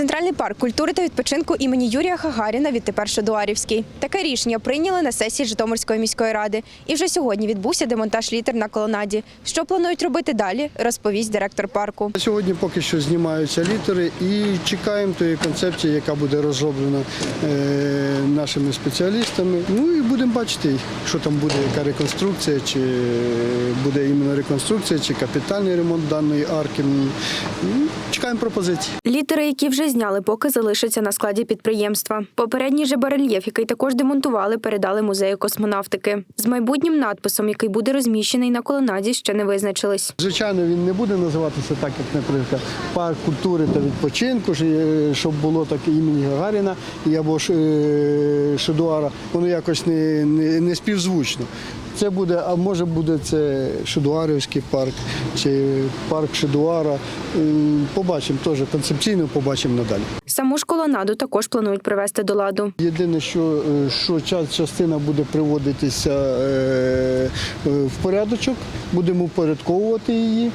Центральний парк культури та відпочинку імені Юрія Гагаріна відтепер Шадуарівський. Таке рішення прийняли на сесії Житомирської міської ради. І вже сьогодні відбувся демонтаж літер на колонаді. Що планують робити далі, розповість директор парку. Сьогодні поки що знімаються літери і чекаємо тої концепції, яка буде розроблена е, нашими спеціалістами. Ну і будемо бачити, що там буде, яка реконструкція, чи буде іменно реконструкція, чи капітальний ремонт даної арки. Ну, Чекаємо пропозиції. Літери, які вже зняли, поки залишаться на складі підприємства. Попередній же барельєф, який також демонтували, передали музею космонавтики. З майбутнім надписом, який буде розміщений на колонаді, ще не визначились. Звичайно, він не буде називатися так, як, наприклад, парк культури та відпочинку, е, щоб було так імені Гагаріна і або ж е, Шедуара. Воно якось не, не, не співзвучно. Це буде, а може буде це Шедуарівський парк чи парк Шедуара. Побачимо теж концепційно, побачимо надалі. Саму ж колонаду також планують привести до ладу. Єдине, що, е, що частина буде приводитися е, е, в порядочок, будемо упорядковувати її.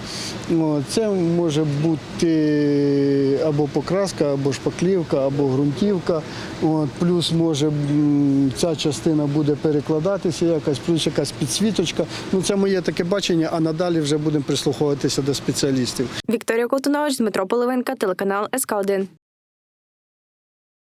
Це може бути або покраска, або шпаклівка, або ґрунтівка. Плюс може ця частина буде перекладатися якась, плюс якась підсвіточка. Ну, це моє таке бачення, а надалі вже будемо прислуховуватися до спеціалістів. Вікторія Колтунович, Дмитро Половинка, телеканал СК 1